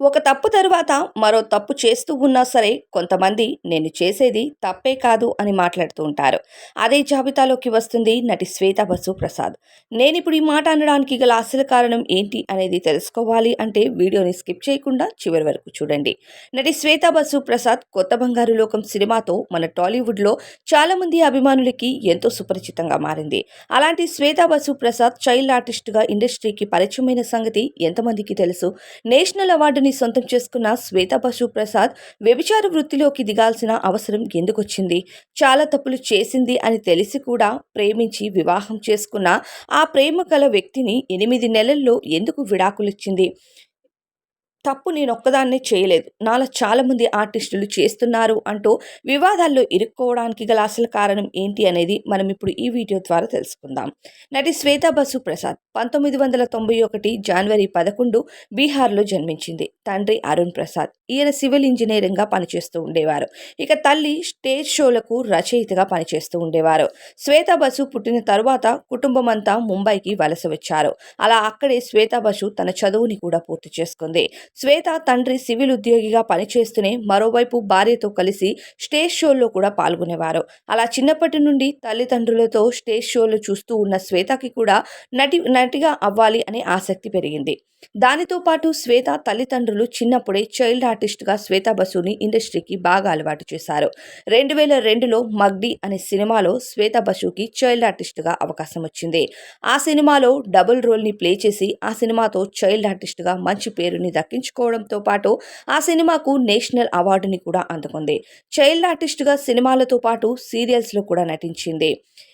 ఒక తప్పు తరువాత మరో తప్పు చేస్తూ ఉన్నా సరే కొంతమంది నేను చేసేది తప్పే కాదు అని మాట్లాడుతూ ఉంటారు. అదే జాబితాలోకి వస్తుంది నటి శ్వేత బసు ప్రసాద్. నేను ఇప్పుడు ఈ మాట అనడానికి గల అసలు కారణం ఏంటి అనేది తెలుసుకోవాలి అంటే వీడియోని స్కిప్ చేయకుండా చివరి వరకు చూడండి. నటి శ్వేత బసు ప్రసాద్ కొత్త బంగారు లోకం సినిమాతో మన టాలీవుడ్లో చాలామంది అభిమానులకి ఎంతో సుపరిచితంగా మారింది. అలాంటి శ్వేత బసు ప్రసాద్ చైల్డ్ ఆర్టిస్ట్గా ఇండస్ట్రీకి పరిచయమైన సంగతి ఎంతమందికి తెలుసు? నేషనల్ అవార్డుని సొంతం చేసుకున్న శ్వేత బసు ప్రసాద్ వ్యభిచార వృత్తిలోకి దిగాల్సిన అవసరం ఎందుకొచ్చింది? చాలా తప్పులు చేసింది అని తెలిసి కూడా ప్రేమించి వివాహం చేసుకున్న ఆ ప్రేమ గల వ్యక్తిని ఎనిమిది నెలల్లో ఎందుకు విడాకులిచ్చింది? తప్పు నేను ఒక్కదాన్నే చేయలేదు. నాలో చాలామంది ఆర్టిస్టులు చేస్తున్నారు అంటూ వివాదాల్లో ఇరుక్కోవడానికి గల అసలు కారణం ఏంటి అనేది మనం ఇప్పుడు ఈ వీడియో ద్వారా తెలుసుకుందాం. నటి శ్వేతా బసు ప్రసాద్ పంతొమ్మిది వందల తొంభై ఒకటి జనవరి పదకొండు బీహార్లో జన్మించింది. తండ్రి అరుణ్ ప్రసాద్. ఈయన సివిల్ ఇంజనీరింగ్గా పనిచేస్తూ ఉండేవారు. ఇక తల్లి స్టేజ్ షోలకు రచయితగా పనిచేస్తూ ఉండేవారు. శ్వేతా బసు పుట్టిన తరువాత కుటుంబం అంతా ముంబైకి వలస వచ్చారు. అలా అక్కడే శ్వేతా బసు తన చదువుని కూడా పూర్తి చేసుకుంది. శ్వేత తండ్రి సివిల్ ఉద్యోగిగా పనిచేస్తూనే మరోవైపు భార్యతో కలిసి స్టేజ్ షోల్లో కూడా పాల్గొనేవారు. అలా చిన్నప్పటి నుండి తల్లిదండ్రులతో స్టేజ్ షోలు చూస్తూ ఉన్న శ్వేతకి కూడా నటి నటిగా అవ్వాలి అనే ఆసక్తి పెరిగింది. దానితో పాటు శ్వేత తల్లిదండ్రులు చిన్నప్పుడే చైల్డ్ ఆర్టిస్ట్గా శ్వేత బసుని ఇండస్ట్రీకి బాగా అలవాటు చేశారు. రెండు వేల రెండులో మగ్డి అనే సినిమాలో శ్వేత బసుకి చైల్డ్ ఆర్టిస్ట్గా అవకాశం వచ్చింది. ఆ సినిమాలో డబుల్ రోల్ని ప్లే చేసి ఆ సినిమాతో చైల్డ్ ఆర్టిస్ట్గా మంచి పేరుని దక్కించుకోవడంతో పాటు ఆ సినిమాకు నేషనల్ అవార్డుని కూడా అందుకుంది. చైల్డ్ ఆర్టిస్ట్గా సినిమాలతో పాటు సీరియల్స్లో కూడా నటించింది.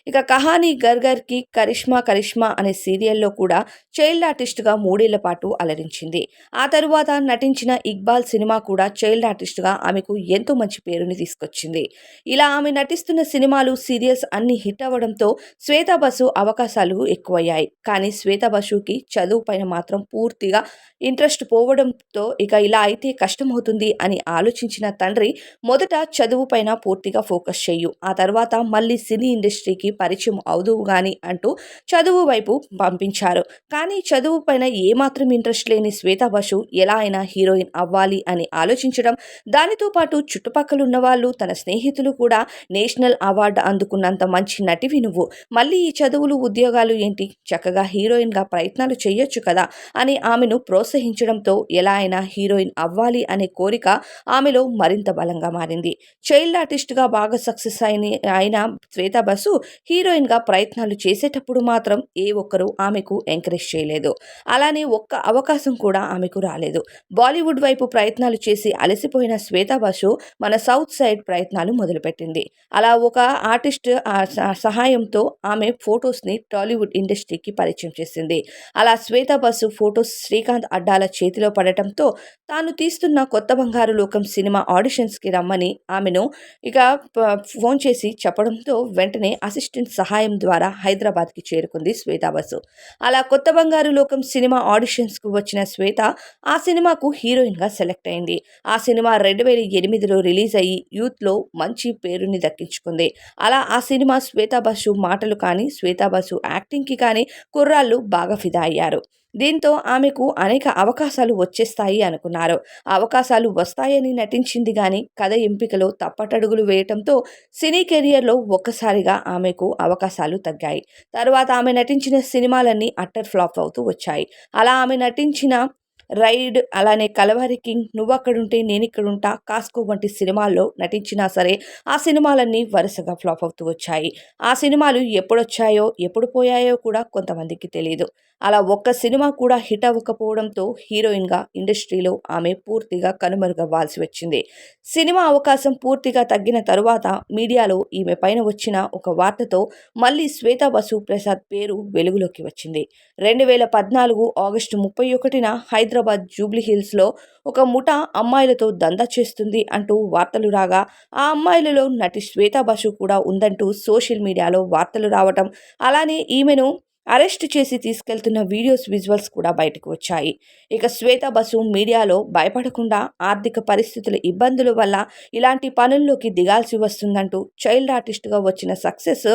ఇక కహానీ గర్గర్కి కరిష్మా కరిష్మా అనే సీరియల్లో కూడా చైల్డ్ ఆర్టిస్ట్గా మూడేళ్ళ పాటు అలరించింది. ఆ తరువాత నటించిన ఇక్బాల్ సినిమా కూడా చైల్డ్ ఆర్టిస్ట్గా ఆమెకు ఎంతో మంచి పేరుని తీసుకొచ్చింది. ఇలా ఆమె నటిస్తున్న సినిమాలు సీరియల్స్ అన్ని హిట్ అవ్వడంతో శ్వేతా బసు అవకాశాలు ఎక్కువయ్యాయి. కానీ శ్వేతా బసుకి చదువు పైన మాత్రం పూర్తిగా ఇంట్రెస్ట్ పోవడంతో ఇక ఇలా అయితే కష్టమవుతుంది అని ఆలోచించిన తండ్రి మొదట చదువు పైన పూర్తిగా ఫోకస్ చేయు. ఆ తర్వాత మళ్ళీ సినీ ఇండస్ట్రీకి పరిచయం అవుదువు గాని అంటూ చదువు వైపు పంపించారు. కానీ చదువు పైన ఏమాత్రం ఇంట్రెస్ట్ లేని శ్వేతా బసు ఎలా అయినా హీరోయిన్ అవ్వాలి అని ఆలోచించడం దానితో పాటు చుట్టుపక్కలున్న వాళ్ళు తన స్నేహితులు కూడా నేషనల్ అవార్డు అందుకున్నంత మంచి నటివి నువ్వు. మళ్ళీ ఈ చదువులు ఉద్యోగాలు ఏంటి? చక్కగా హీరోయిన్గా ప్రయత్నాలు చేయొచ్చు కదా అని ఆమెను ప్రోత్సహించడంతో ఎలా అయినా హీరోయిన్ అవ్వాలి అనే కోరిక ఆమెలో మరింత బలంగా మారింది. చైల్డ్ ఆర్టిస్ట్గా బాగా సక్సెస్ అయిన అయిన శ్వేతా బసు హీరోయిన్గా ప్రయత్నాలు చేసేటప్పుడు మాత్రం ఏ ఒక్కరూ ఆమెకు ఎంకరేజ్ చేయలేదు. అలానే ఒక్క అవకాశం కూడా ఆమెకు రాలేదు. బాలీవుడ్ వైపు ప్రయత్నాలు చేసి అలసిపోయిన శ్వేతా బసు మన సౌత్ సైడ్ ప్రయత్నాలు మొదలుపెట్టింది. అలా ఒక ఆర్టిస్ట్ సహాయంతో ఆమె ఫొటోస్ని టాలీవుడ్ ఇండస్ట్రీకి పరిచయం చేసింది. అలా శ్వేతా బసు ఫొటోస్ శ్రీకాంత్ అడ్డాల చేతిలో పడటంతో తాను తీస్తున్న కొత్త బంగారు లోకం సినిమా ఆడిషన్స్కి రమ్మని ఆమెను ఇక ఫోన్ చేసి చెప్పడంతో వెంటనే అసిస్టెంట్ సహాయం ద్వారా హైదరాబాద్కి చేరుకుంది శ్వేతాబసు అలా కొత్త బంగారు లోకం సినిమా ఆడిషన్స్కు వచ్చిన శ్వేత ఆ సినిమాకు హీరోయిన్గా సెలెక్ట్ అయింది. ఆ సినిమా రెండు వేల ఎనిమిదిలో రిలీజ్ అయ్యి యూత్లో మంచి పేరుని దక్కించుకుంది. అలా ఆ సినిమా శ్వేతాబసు మాటలు కానీ శ్వేతా బసు యాక్టింగ్కి కానీ కుర్రాళ్ళు బాగా ఫిదా అయ్యారు. దీంతో ఆమెకు అనేక అవకాశాలు వచ్చేస్తాయి అనుకున్నారు. అవకాశాలు వస్తాయని నటించింది కానీ కథ ఎంపికలో తప్పటడుగులు వేయటంతో సినీ కెరియర్లో ఒక్కసారిగా ఆమెకు అవకాశాలు తగ్గాయి. తర్వాత ఆమె నటించిన సినిమాలన్నీ అట్టర్ ఫ్లాప్ అవుతూ వచ్చాయి. అలా ఆమె నటించిన రైడ్ అలానే కలవారి కింగ్ నువ్వక్కడుంటే నేనిక్కడుంటా కాస్కో వంటి సినిమాల్లో నటించినా సరే ఆ సినిమాలన్నీ వరుసగా ఫ్లాప్ అవుతూ వచ్చాయి. ఆ సినిమాలు ఎప్పుడొచ్చాయో ఎప్పుడు పోయాయో కూడా కొంతమందికి తెలియదు అలా ఒక్క సినిమా కూడా హిట్ అవ్వకపోవడంతో హీరోయిన్గా ఇండస్ట్రీలో ఆమె పూర్తిగా కనుమరుగవ్వాల్సి వచ్చింది. సినిమా అవకాశం పూర్తిగా తగ్గిన తరువాత మీడియాలో ఈమె పైన వచ్చిన ఒక వార్తతో మళ్ళీ శ్వేతా బసు ప్రసాద్ పేరు వెలుగులోకి వచ్చింది. రెండు వేల పద్నాలుగు ఆగస్టు ముప్పై ఒకటిన హైదరాబాద్ జూబ్లీ హిల్స్లో ఒక ముఠా అమ్మాయిలతో దందా చేస్తుంది అంటూ వార్తలు రాగా ఆ అమ్మాయిలలో నటి శ్వేతా బసు కూడా ఉందంటూ సోషల్ మీడియాలో వార్తలు రావటం అలానే ఈమెను అరెస్ట్ చేసి తీసుకెళ్తున్న వీడియోస్ విజువల్స్ కూడా బయటకు వచ్చాయి. ఇక శ్వేత బసు మీడియాలో భయపడకుండా ఆర్థిక పరిస్థితుల ఇబ్బందుల వల్ల ఇలాంటి పనుల్లోకి దిగాల్సి వస్తుందంటూ చైల్డ్ ఆర్టిస్ట్గా వచ్చిన సక్సెస్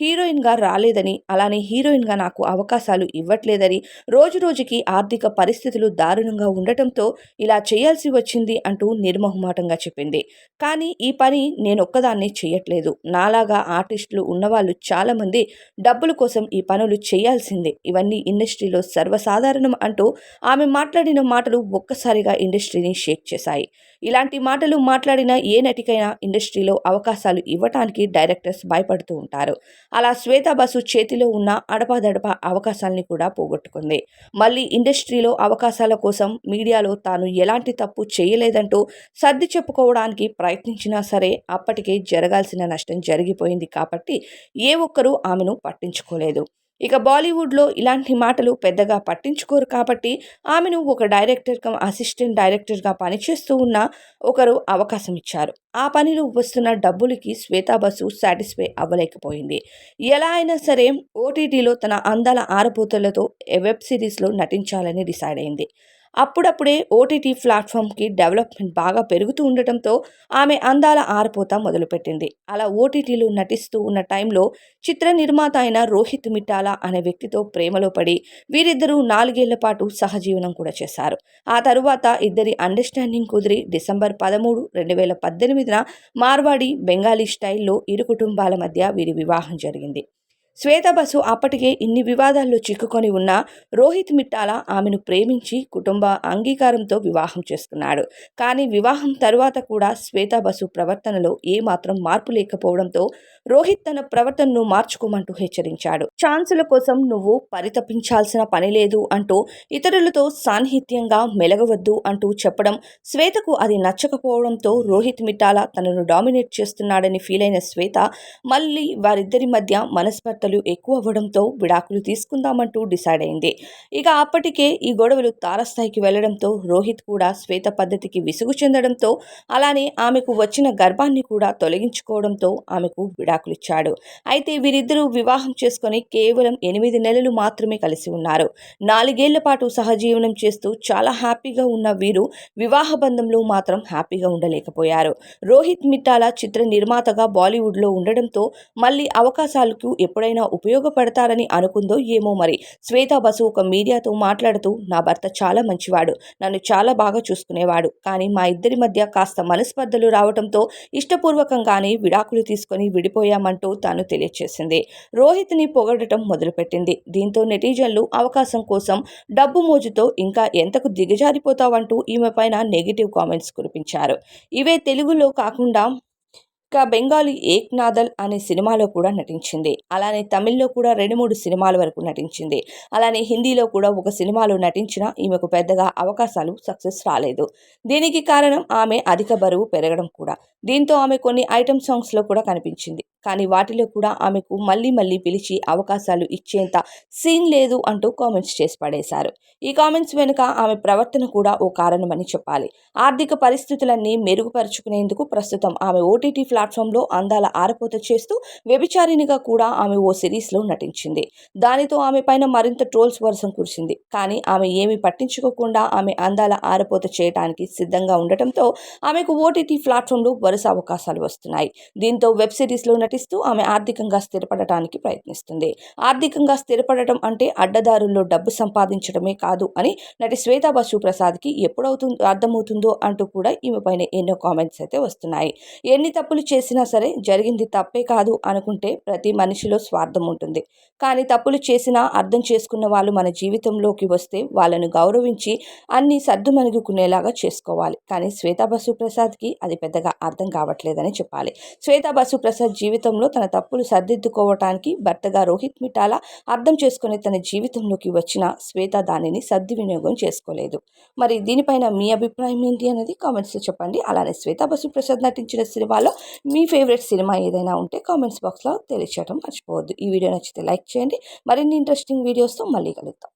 హీరోయిన్గా రాలేదని అలానే హీరోయిన్గా నాకు అవకాశాలు ఇవ్వట్లేదని రోజు రోజుకి ఆర్థిక పరిస్థితులు దారుణంగా ఉండటంతో ఇలా చేయాల్సి వచ్చింది అంటూ నిర్మోహమాటంగా చెప్పింది. కానీ ఈ పని నేను ఒక్కదాన్ని చేయట్లేదు నాలాగా ఆర్టిస్టులు ఉన్నవాళ్ళు చాలామంది డబ్బుల కోసం ఈ పనులు చేయాల్సిందే. ఇవన్నీ ఇండస్ట్రీలో సర్వసాధారణం అంటూ ఆమె మాట్లాడిన మాటలు ఒక్కసారిగా ఇండస్ట్రీని షేక్ చేశాయి. ఇలాంటి మాటలు మాట్లాడిన ఏ నటికైనా ఇండస్ట్రీలో అవకాశాలు ఇవ్వటానికి డైరెక్టర్స్ భయపడుతూ ఉంటారు. అలా శ్వేత బసు చేతిలో ఉన్న అడపాదడప అవకాశాలని కూడా పోగొట్టుకుంది. మళ్ళీ ఇండస్ట్రీలో అవకాశాల కోసం మీడియాలో తాను ఎలాంటి తప్పు చేయలేదంటూ సర్ది చెప్పుకోవడానికి ప్రయత్నించినా సరే అప్పటికే జరగాల్సిన నష్టం జరిగిపోయింది కాబట్టి ఏ ఒక్కరూ ఆమెను పట్టించుకోలేదు. ఇక బాలీవుడ్లో ఇలాంటి మాటలు పెద్దగా పట్టించుకోరు కాబట్టి ఆమెను ఒక డైరెక్టర్ కమ్ అసిస్టెంట్ డైరెక్టర్గా పనిచేస్తూ ఉన్న ఒకరు అవకాశం ఇచ్చారు. ఆ పనిలో వస్తున్న డబ్బులకి శ్వేతా బసు సాటిస్ఫై అవ్వలేకపోయింది. ఎలా అయినా సరే ఓటీటీలో తన అందాల ఆరపోతలతో వెబ్ సిరీస్లో నటించాలని డిసైడ్ అయింది. అప్పుడప్పుడే ఓటీటీ ప్లాట్ఫామ్కి డెవలప్మెంట్ బాగా పెరుగుతూ ఉండటంతో ఆమె అందాల ఆరిపోతా మొదలుపెట్టింది. అలా ఓటీటీలో నటిస్తూ ఉన్న టైంలో చిత్ర నిర్మాత అయిన రోహిత్ మిట్టాలా అనే వ్యక్తితో ప్రేమలో పడి వీరిద్దరూ నాలుగేళ్ళ పాటు సహజీవనం కూడా చేశారు. ఆ తరువాత ఇద్దరి అండర్స్టాండింగ్ కుదిరి డిసెంబర్ పదమూడు రెండు వేల పద్దెనిమిదిన మార్వాడి బెంగాలీ స్టైల్లో ఇరు కుటుంబాల మధ్య వీరి వివాహం జరిగింది. శ్వేతబసు అప్పటికే ఇన్ని వివాదాల్లో చిక్కుకొని ఉన్న రోహిత్ మిట్టాల ఆమెను ప్రేమించి కుటుంబ అంగీకారంతో వివాహం చేసుకున్నాడు. కానీ వివాహం తరువాత కూడా శ్వేతబసు ప్రవర్తనలో ఏమాత్రం మార్పు లేకపోవడంతో రోహిత్ తన ప్రవర్తనను మార్చుకోమంటూ హెచ్చరించాడు. ఛాన్సుల కోసం నువ్వు పరితపించాల్సిన పని లేదు అంటూ ఇతరులతో సాన్నిహిత్యంగా మెలగవద్దు అంటూ చెప్పడం శ్వేతకు అది నచ్చకపోవడంతో రోహిత్ మిట్టాల తనను డామినేట్ చేస్తున్నాడని ఫీల్ అయిన శ్వేత మళ్ళీ వారిద్దరి మధ్య మనస్పర్ధలు ఎక్కువ అవ్వడంతో విడాకులు తీసుకుందామంటూ డిసైడ్ అయింది. ఇక అప్పటికే ఈ గొడవలు తారస్థాయికి వెళ్ళడంతో రోహిత్ కూడా శ్వేత పద్ధతికి విసుగు చెందడంతో అలానే ఆమెకు వచ్చిన గర్భాన్ని కూడా తొలగించుకోవడంతో ఆమెకు విడాకులిచ్చాడు అయితే వీరిద్దరూ వివాహం చేసుకుని కేవలం ఎనిమిది నెలలు మాత్రమే కలిసి ఉన్నారు. నాలుగేళ్ళ పాటు సహజీవనం చేస్తూ చాలా హ్యాపీగా ఉన్న వీరు వివాహ బంధంలో మాత్రం హ్యాపీగా ఉండలేకపోయారు. రోహిత్ మిట్టాల చిత్ర నిర్మాతగా బాలీవుడ్లో ఉండడంతో మళ్ళీ అవకాశాలకు ఎప్పుడైనా ఉపయోగపడతారని అనుకుందో ఏమో మరి. శ్వేతా బసు ఒక మీడియాతో మాట్లాడుతూ నా భర్త చాలా మంచివాడు. నన్ను చాలా బాగా చూసుకునేవాడు. కానీ మా ఇద్దరి మధ్య కాస్త మనస్పర్ధలు రావడంతో ఇష్టపూర్వకంగానే విడాకులు తీసుకొని విడిపోయామంటూ తాను తెలియచేసింది. రోహిత్ని పొగడటం మొదలుపెట్టింది. దీంతో నెటిజన్లు అవకాశం కోసం డబ్బు మోజుతో ఇంకా ఎంతకు దిగజారిపోతావంటూ ఈమె పైన నెగిటివ్ కామెంట్స్ కురిపించారు. ఇవే తెలుగులో కాకుండా ఇక బెంగాలీ ఏక్ నాదల్ అనే సినిమాలో కూడా నటించింది. అలానే తమిళ్ళో కూడా రెండు మూడు సినిమాల వరకు నటించింది. అలానే హిందీలో కూడా ఒక సినిమాలో నటించిన ఈమెకు పెద్దగా అవకాశాలు సక్సెస్ రాలేదు. దీనికి కారణం ఆమె అధిక బరువు పెరగడం కూడా. దీంతో ఆమె కొన్ని ఐటమ్ సాంగ్స్లో కూడా కనిపించింది. కానీ వాటిలో కూడా ఆమెకు మళ్ళీ మళ్ళీ పిలిచి అవకాశాలు ఇచ్చేంత సీన్ లేదు అంటూ కామెంట్స్ చేసి పడేశారు. ఈ కామెంట్స్ వెనుక ఆమె ప్రవర్తన కూడా ఓ కారణమని చెప్పాలి. ఆర్థిక పరిస్థితులన్నీ మెరుగుపరుచుకునేందుకు ప్రస్తుతం ఆమె ఓటీటీ ప్లాట్ఫామ్లో అందాల ఆరపోత చేస్తూ వ్యభిచారినిగా కూడా ఆమె ఓ సిరీస్లో నటించింది. దానితో ఆమె పైన మరింత ట్రోల్స్ వర్షం కురిసింది. కానీ ఆమె ఏమీ పట్టించుకోకుండా ఆమె అందాల ఆరపోత చేయడానికి సిద్ధంగా ఉండటంతో ఆమెకు ఓటీటీ ప్లాట్ఫామ్లో వరుస అవకాశాలు వస్తున్నాయి. దీంతో వెబ్ సిరీస్లో నటిస్తూ ఆమె ఆర్థికంగా స్థిరపడటానికి ప్రయత్నిస్తుంది. ఆర్థికంగా స్థిరపడటం అంటే అడ్డదారుల్లో డబ్బు సంపాదించడమే కాదు అని నటి శ్వేతా బసు ప్రసాద్కి ఎప్పుడవుతుందో అర్థమవుతుందో అంటూ కూడా ఈమె పైన ఎన్నో కామెంట్స్ అయితే వస్తున్నాయి. ఎన్ని తప్పులు చేసినా సరే జరిగింది తప్పే కాదు అనుకుంటే ప్రతి మనిషిలో స్వార్థం ఉంటుంది. కానీ తప్పులు చేసినా అర్థం చేసుకున్న వాళ్ళు మన జీవితంలోకి వస్తే వాళ్ళను గౌరవించి అన్ని సర్దుమణుగుకునేలాగా చేసుకోవాలి. కానీ శ్వేతా బసు ప్రసాద్కి అది పెద్దగా అర్థం కావట్లేదని చెప్పాలి. శ్వేతా బసు ప్రసాద్ జీవితంలో తన తప్పులు సర్దిద్దుకోవటానికి భర్తగా రోహిత్ మిఠాల అర్థం చేసుకుని తన జీవితంలోకి వచ్చిన శ్వేత దానిని సద్వినియోగం చేసుకోలేదు. మరి దీనిపైన మీ అభిప్రాయం ఏంటి అనేది కామెంట్స్లో చెప్పండి. అలానే శ్వేతా బసు ప్రసాద్ నటించిన సినిమాలో మీ ఫేవరెట్ సినిమా ఏదైనా ఉంటే కామెంట్స్ బాక్స్లో తెలియచేయడం మర్చిపోవద్దు. ఈ వీడియో నచ్చితే లైక్ చేయండి. మరిన్ని ఇంట్రెస్టింగ్ వీడియోస్తో మళ్ళీ కలుద్దాం.